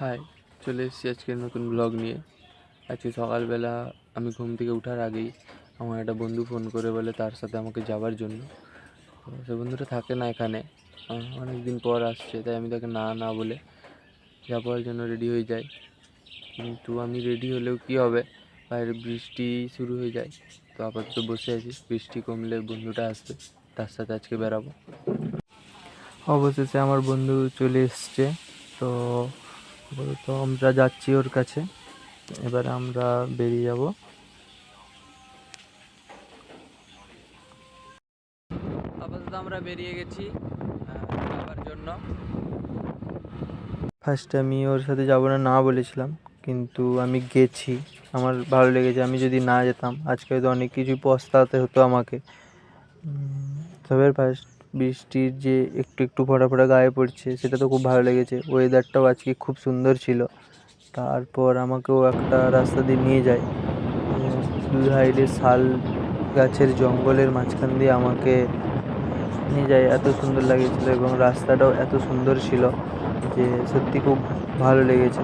High চলে এসেছি আজকে নতুন ব্লগ নিয়ে। আজকে সকালবেলা আমি ঘুম থেকে ওঠার আগেই আমার একটা বন্ধু ফোন করে বলে তার সাথে আমাকে যাওয়ার জন্য। তো সে বন্ধুটা থাকে না এখানে। অনেক দিন পর আসছে, তাই আমি তাকে না না বলে যাওয়ার জন্য রেডি হয়ে যাই। কিন্তু আমি রেডি হলেও কী হবে? বাইরে বৃষ্টি শুরু হয়ে যায়। তো আপাতত বসে আছি, বৃষ্টি কমলে বন্ধুটা আসবে, তার সাথে আজকে বেরাবো। অবশেষে আমার বন্ধু চলে এসছে। তো আপাতত আমরা যাচ্ছি ওর কাছে। এবার আমরা বেরিয়ে যাব। আপাতত আমরা বেরিয়ে গেছি যাওয়ার জন্য। ফার্স্টে আমি ওর সাথে যাব না না বলেছিলাম কিন্তু আমি গেছি। আমার ভালো লেগেছে আমি যদি না যেতাম আজকে হয়তো অনেক কিছুই পস্তাতে হতো আমাকে। তবে ফার্স্ট বৃষ্টির যে একটু একটু ফোঁটা ফোঁটা গায়ে পড়ছে সেটা তো খুব ভালো লেগেছে। ওয়েদারটাও আজকে খুব সুন্দর ছিল। তারপর আমাকেও একটা রাস্তা দিয়ে নিয়ে যায়। উম, দু সাইডে শাল গাছের জঙ্গলের মাঝখান দিয়ে আমাকে নিয়ে যায়। এত সুন্দর লাগেছিল এবং রাস্তাটাও এত সুন্দর ছিল যে সত্যি খুব ভালো লেগেছে।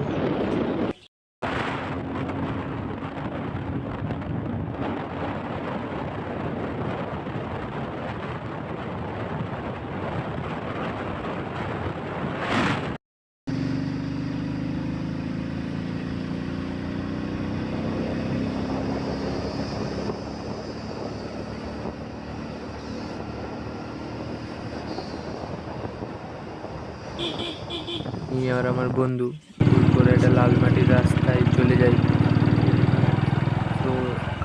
নিয়ে আর আমার বন্ধু করে একটা লাল মাটির রাস্তায় চলে যাই তো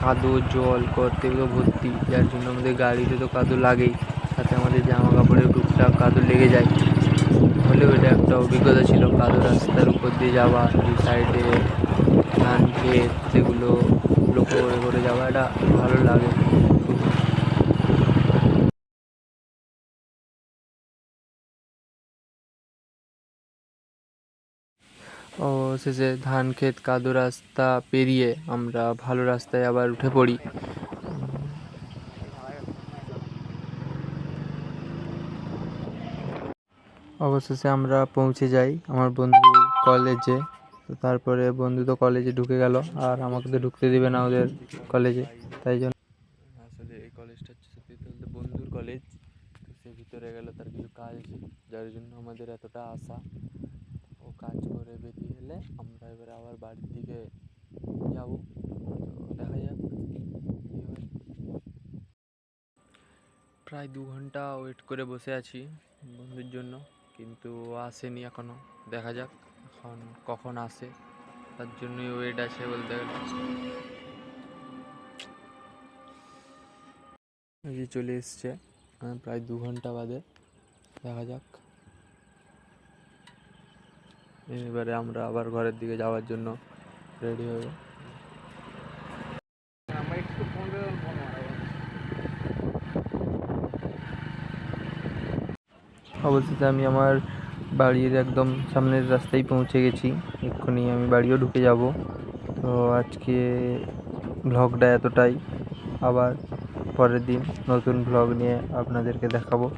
কাদো, জল করতে ভর্তি, যার জন্য আমাদের গাড়িতে তো কাদো লাগেই। সাথে আমাদের জামা কাপড়ের টুকটাক কাদো লেগে যায়। হলেও এটা একটা অভিজ্ঞতা ছিল, কাদো রাস্তার উপর দিয়ে যাওয়া, দুই সাইডে ধান ক্ষেত সেগুলো লক্ষ্য করে করে যাওয়া এটা ভালো লাগে। ও শেষে ধান ক্ষেত কাদো রাস্তা পেরিয়ে আমরা ভালো রাস্তায় আবার উঠে পড়ি। অবশেষে আমরা পৌঁছে যাই আমার বন্ধু কলেজে। তো তারপরে বন্ধু তো কলেজে ঢুকে গেল আর আমাকে তো ঢুকতে দেবে না ওদের কলেজে, তাই জন্য আসলে এই কলেজটা হচ্ছে বন্ধুর কলেজ। সে ভিতরে গেল তার কিছু কাজ যার জন্য আমাদের এতটা আশা। কাজ করে বেরিয়ে এলে আমরা এবারে আবার বাড়ির দিকে যাব। তো দেখা যাক হয়। প্রায় দু ঘণ্টা ওয়েট করে বসে আছি বন্ধুর জন্য, কিন্তু আসেনি এখনও দেখা যাক এখন কখন আসে। তার জন্যই ওয়েট আছে বলতে গেলে। চলে এসছে প্রায় দু ঘণ্টা বাদে। দেখা যাক। এবারে আমরা আবার ঘরের দিকে যাওয়ার জন্য রেডি হয়ে অবশেষে আমি আমার বাড়ির একদম সামনের রাস্তায় পৌঁছে গেছি। এক্ষুনি আমি বাড়িও ঢুকে যাব। তো আজকে ব্লগটা এতটাই। আবার পরের দিন নতুন ব্লগ নিয়ে আপনাদেরকে দেখাবো।